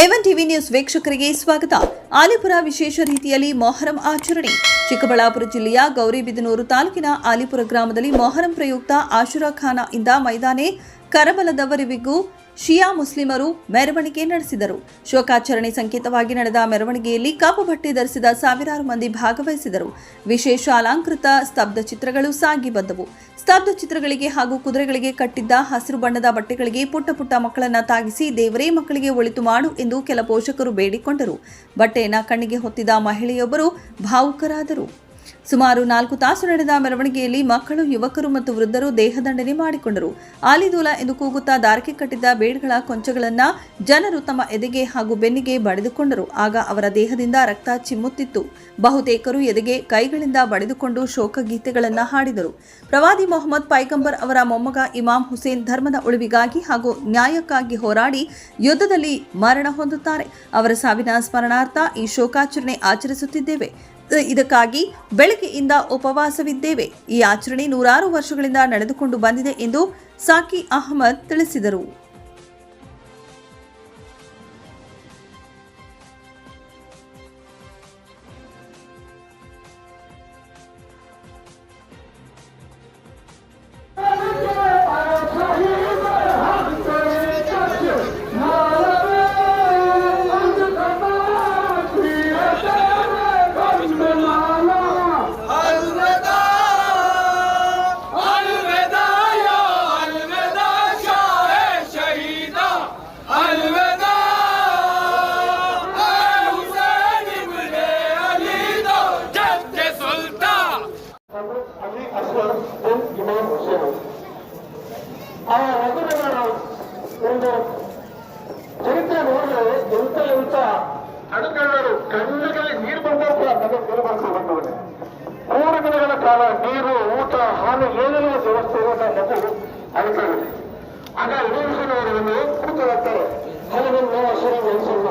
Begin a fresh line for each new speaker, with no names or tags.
A one TV news ವೀಕ್ಷಕರಿಗೆ ಸ್ವಾಗತ. ಆಲಿಪುರ ವಿಶೇಷ ರೀತಿಯಲ್ಲಿ ಮೊಹರಂ ಆಚರಣೆ. ಚಿಕ್ಕಬಳ್ಳಾಪುರ ಜಿಲ್ಲೆಯ ಗೌರಿಬಿದನೂರು ತಾಲೂಕಿನ ಆಲಿಪುರ ಗ್ರಾಮದಲ್ಲಿ ಮೊಹರಂ ಪ್ರಯುಕ್ತ ಆಶುರಾ ಖಾನ ಇಂದ ಮೈದಾನೆ ಕರಬಲದವರೆವಿಗೂ ಶಿಯಾ ಮುಸ್ಲಿಮರು ಮೆರವಣಿಗೆ ನಡೆಸಿದರು. ಶೋಕಾಚರಣೆ ಸಂಕೇತವಾಗಿ ನಡೆದ ಮೆರವಣಿಗೆಯಲ್ಲಿ ಕಪ್ಪು ಬಟ್ಟೆ ಧರಿಸಿದ ಸಾವಿರಾರು ಮಂದಿ ಭಾಗವಹಿಸಿದರು. ವಿಶೇಷ ಅಲಂಕೃತ ಸ್ತಬ್ಧ ಚಿತ್ರಗಳು ಸಾಗಿ ಬಂದವು. ಸ್ತಬ್ಧ ಚಿತ್ರಗಳಿಗೆ ಹಾಗೂ ಕುದುರೆಗಳಿಗೆ ಕಟ್ಟಿದ್ದ ಹಸಿರು ಬಣ್ಣದ ಬಟ್ಟೆಗಳಿಗೆ ಪುಟ್ಟ ಪುಟ್ಟ ಮಕ್ಕಳನ್ನ ತಾಗಿಸಿ ದೇವರೇ ಮಕ್ಕಳಿಗೆ ಒಳಿತು ಮಾಡು ಎಂದು ಕೆಲ ಪೋಷಕರು ಬೇಡಿಕೊಂಡರು. ಬಟ್ಟೆಯನ್ನ ಕಣ್ಣಿಗೆ ಹೊತ್ತಿದ ಮಹಿಳೆಯೊಬ್ಬರು ಭಾವುಕರಾದರು. ಸುಮಾರು ನಾಲ್ಕು ತಾಸು ನಡೆದ ಮೆರವಣಿಗೆಯಲ್ಲಿ ಮಕ್ಕಳು, ಯುವಕರು ಮತ್ತು ವೃದ್ಧರು ದೇಹದಂಡನೆ ಮಾಡಿಕೊಂಡರು. ಆಲಿದೂಲ ಎಂದು ಕೂಗುತ್ತಾ ದಾರಕ್ಕೆ ಕಟ್ಟಿದ್ದ ಬೇಡ್ಗಳ ಕೊಂಚಗಳನ್ನ ಜನರು ತಮ್ಮ ಎದೆಗೆ ಹಾಗೂ ಬೆನ್ನಿಗೆ ಬಡಿದುಕೊಂಡರು. ಆಗ ಅವರ ದೇಹದಿಂದ ರಕ್ತ ಚಿಮ್ಮುತ್ತಿತ್ತು. ಬಹುತೇಕರು ಎದೆಗೆ, ಕೈಗಳಿಂದ ಬಡಿದುಕೊಂಡು ಶೋಕ ಗೀತೆಗಳನ್ನ ಹಾಡಿದರು. ಪ್ರವಾದಿ ಮೊಹಮ್ಮದ್ ಪೈಗಂಬರ್ ಅವರ ಮೊಮ್ಮಗ ಇಮಾಮ್ ಹುಸೇನ್ ಧರ್ಮದ ಉಳಿವಿಗಾಗಿ ಹಾಗೂ ನ್ಯಾಯಕ್ಕಾಗಿ ಹೋರಾಡಿ ಯುದ್ಧದಲ್ಲಿ ಮರಣ ಹೊಂದುತ್ತಾರೆ. ಅವರ ಸಾವಿನ ಸ್ಮರಣಾರ್ಥ ಈ ಶೋಕಾಚರಣೆ ಆಚರಿಸುತ್ತಿದ್ದೇವೆ. ಇದಕ್ಕಾಗಿ ಬೆಳಗ್ಗೆಯಿಂದ ಉಪವಾಸವಿದ್ದೇವೆ. ಈ ಆಚರಣೆ ನೂರಾರು ವರ್ಷಗಳಿಂದ ನಡೆದುಕೊಂಡು ಬಂದಿದೆ ಎಂದು ಸಾಕಿ ಅಹಮದ್ ತಿಳಿಸಿದರು.
ಆ ಮಗುವಿನ ಒಂದು ಚರಿತ್ರೆ ನೋಡಿದ್ರೆ ಎಂತ ಎಂತ. ಅಡುಗೆಗಳು ಕಣ್ಣುಗಳಲ್ಲಿ ನೀರು ಬಂದಾಗ ನಮಗೆ ಬಂದವನೇ ಮೂರು ದಿನಗಳ ಕಾಲ ನೀರು, ಊಟ, ಹಾಲು ಏನೆಲ್ಲ ವ್ಯವಸ್ಥೆ ಇರೋದ ಮಗು ಅಳ್ಕೊಳ್ಳುತ್ತೆ ಆಗ ಇಳಿಸಿದವರನ್ನು ಕೂತು ಬರ್ತಾರೆ ಹಲವನ್ನು ಹಸಿರು ನೆನೆಸಲ್ಲ